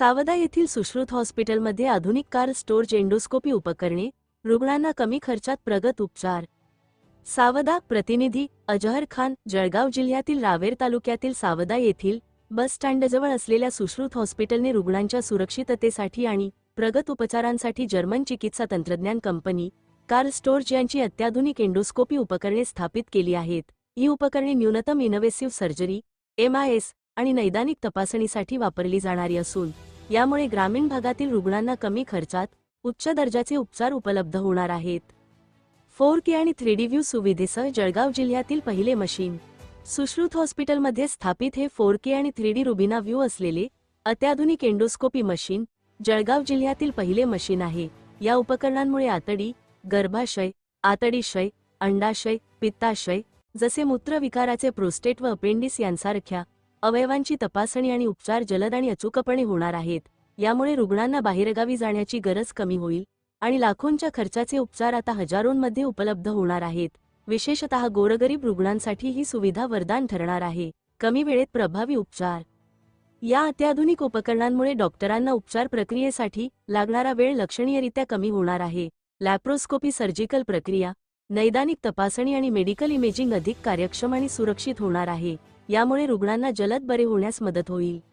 सावदा येथील सुश्रुत हॉस्पिटलमध्ये आधुनिक कार स्टोर एंडोस्कोपी उपकरणे रुग्णांना कमी खर्चात प्रगत उपचार. सावदा प्रतिनिधी अजहर खान जळगाव जिल्ह्यातील रावेर तालुक्यातील सावदा येथील बस स्टँडजवळ असलेल्या सुश्रुत हॉस्पिटलने रुग्णांच्या सुरक्षिततेसाठी आणि प्रगत उपचारांसाठी जर्मन चिकित्सा तंत्रज्ञान कंपनी कार स्टोर्ज यांची अत्याधुनिक एंडोस्कोपी उपकरणे स्थापित केली आहेत. ही उपकरणे न्यूनतम इनोव्हेसिव्ह सर्जरी एमआयएस आणि नैदानिक तपासणीसाठी वापरली जाणारी असून यामुळे ग्रामीण भागातील रुग्णांना कमी खर्चात उच्च दर्जाचे उपचार उपलब्ध होणार आहेत. फोर के आणि थ्री डी व्ह्यू सुविधेसह जळगाव जिल्ह्यातील पहिले मशीन. सुश्रुत हॉस्पिटलमध्ये स्थापित हे फोर के आणि थ्री डी रुबिना व्ह्यू असलेले अत्याधुनिक एंडोस्कोपी मशीन जळगाव जिल्ह्यातील पहिले मशीन आहे. या उपकरणांमुळे आतडी गर्भाशय आतडीशय अंडाशय पित्ताशय जसे मूत्रविकाराचे प्रोस्टेट व अपेंडिस यांसारख्या अवयवांची तपासणी आणि उपचार जलद आणि अचूकपणे होणार आहेत. यामुळे रुग्णांना बाहेरगावी जाण्याची गरज कमी होईल आणि लाखोंच्या खर्चाचे उपचार आता हजारोंमध्ये उपलब्ध होणार आहेत. विशेषतः गोरगरीब रुग्णांसाठी ही सुविधा वरदान ठरणार आहे. कमी वेळेत प्रभावी उपचार. या अत्याधुनिक उपकरणांमुळे डॉक्टरांना उपचार प्रक्रियेसाठी लागणारा वेळ लक्षणीयरित्या कमी होणार आहे. लॅप्रोस्कोपी सर्जिकल प्रक्रिया नैदानिक तपासणी आणि मेडिकल इमेजिंग अधिक कार्यक्षम आणि सुरक्षित होणार आहे. यामुळे रुग्णांना जलद बरे होण्यास मदत होईल.